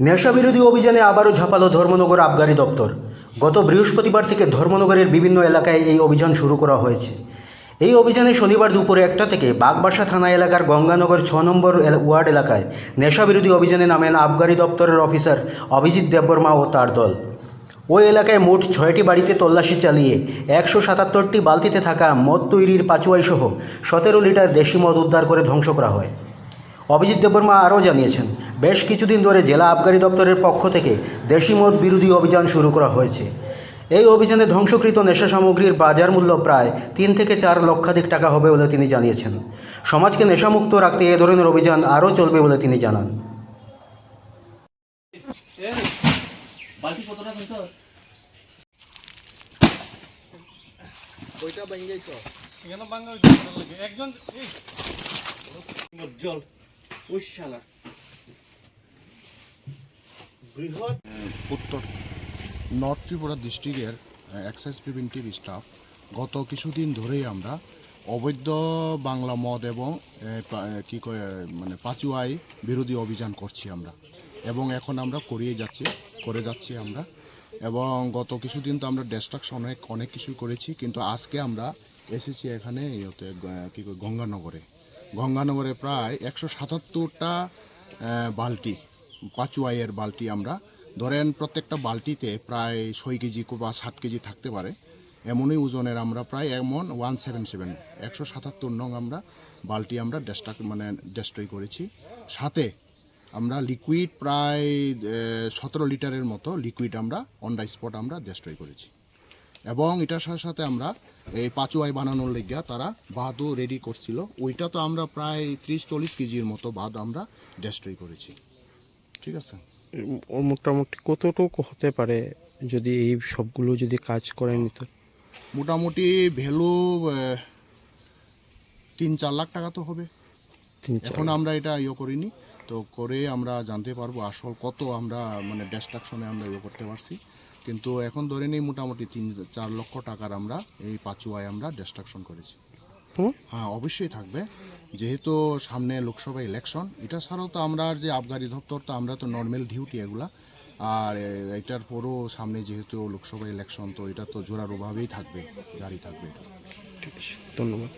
নেশা বিরোধী অভিযানে আবারও ঝাঁপালো ধর্মনগর আবগারি দপ্তর। গত বৃহস্পতিবার থেকে ধর্মনগরের বিভিন্ন এলাকায় এই অভিযান শুরু করা হয়েছে। এই অভিযানে শনিবার দুপুরে একটা থেকে বাগবাসা থানা এলাকার গঙ্গানগর ছ নম্বর ওয়ার্ড এলাকায় নেশা বিরোধী অভিযানে নামেন আবগারি দপ্তরের অফিসার অভিজিৎ দেববর্মা ও তার দল। ওই এলাকায় মোট ছয়টি বাড়িতে তল্লাশি চালিয়ে একশো সাতাত্তরটি বালতিতে থাকা মদ তৈরির পাচুয়াই সহ সতেরো লিটার দেশি মদ উদ্ধার করে ধ্বংস করা হয়। অভিজিৎ দেববর্মা আরও জানিয়েছেন বেশ কিছুদিন ধরে জেলা আবগারি দপ্তরের পক্ষ থেকে দেশি মদ বিরোধী অভিযান শুরু করা হয়েছে। এই অভিযানে ধ্বংসকৃত নেশা সামগ্রীর বাজার মূল্য প্রায় তিন থেকে চার লক্ষাধিক টাকা হবে বলে তিনি জানিয়েছেন। সমাজকে নেশামুক্ত রাখতে এ ধরনের অভিযান আরও চলবে বলে তিনি জানান। ওইটা? একজন জল। উত্তর। নর্থ ত্রিপুরা ডিস্ট্রিক্টের এক্সাইজ প্রিভেন্টিভ স্টাফ গত কিছুদিন ধরেই আমরা অবৈধ বাংলা মদ এবং কি কয় মানে পাচুয়াই বিরোধী অভিযান করছি আমরা। এবং এখন আমরা করিয়ে যাচ্ছি, করে যাচ্ছি আমরা। এবং গত কিছুদিন তো আমরা ডিস্ট্রাকশন অনেক অনেক কিছু করেছি। কিন্তু আজকে আমরা এসেছি এখানে ইয়েতে কি গঙ্গানগরে। গঙ্গানগরে প্রায় একশো সাতাত্তরটা বালতি পাচুয়াইয়ের বালতি আমরা। ধরেন প্রত্যেকটা বালতিতে প্রায় ছয় কেজি বা সাত কেজি থাকতে পারে। এমনই ওজনের আমরা প্রায় এমন ওয়ান সেভেন সেভেন, একশো সাতাত্তর নং আমরা বালতি আমরা ডেস্টা মানে ডেস্ট্রয় করেছি। সাথে আমরা লিকুইড প্রায় সতেরো লিটারের মতো লিকুইড আমরা, অন দ্য স্পট আমরা ডেস্ট্রয় করেছি। এবং এটার সাথে সাথে আমরা এই পাচুয়াই বানানোর লেগিয়া তারা বাদও রেডি করছিল। ওইটা তো আমরা প্রায় ত্রিশ চল্লিশ কেজির মতো বাদ আমরা ডেস্ট্রয় করেছি। ঠিক আছে? মোটামুটি কতটুকু হতে পারে যদি এই সবগুলো যদি কাজ করে নিত? মোটামুটি ভ্যালু তিন চার লাখ টাকা তো হবে। এখন আমরা এটা ইয়ে করিনি। তো করে আমরা জানতে পারব আসল কত আমরা মানে ডেস্ট্রাকশনে আমরা ইয়ে করতে পারছি। কিন্তু এখন ধরে নিই মোটামুটি তিন চার লক্ষ টাকার আমরা এই পাচুয়ায় আমরা ডিস্ট্রাকশন করেছি? হ্যাঁ অবশ্যই থাকবে। যেহেতু সামনে লোকসভা ইলেকশন এটা ছাড়াও তো আমরা যে আবগারি দপ্তর তো আমরা তো নর্মাল ডিউটি এগুলা। আর এটার পরও সামনে যেহেতু লোকসভা ইলেকশন তো এটা তো জোরালোভাবেই থাকবে জারি থাকবে এটা। ঠিক আছে ধন্যবাদ।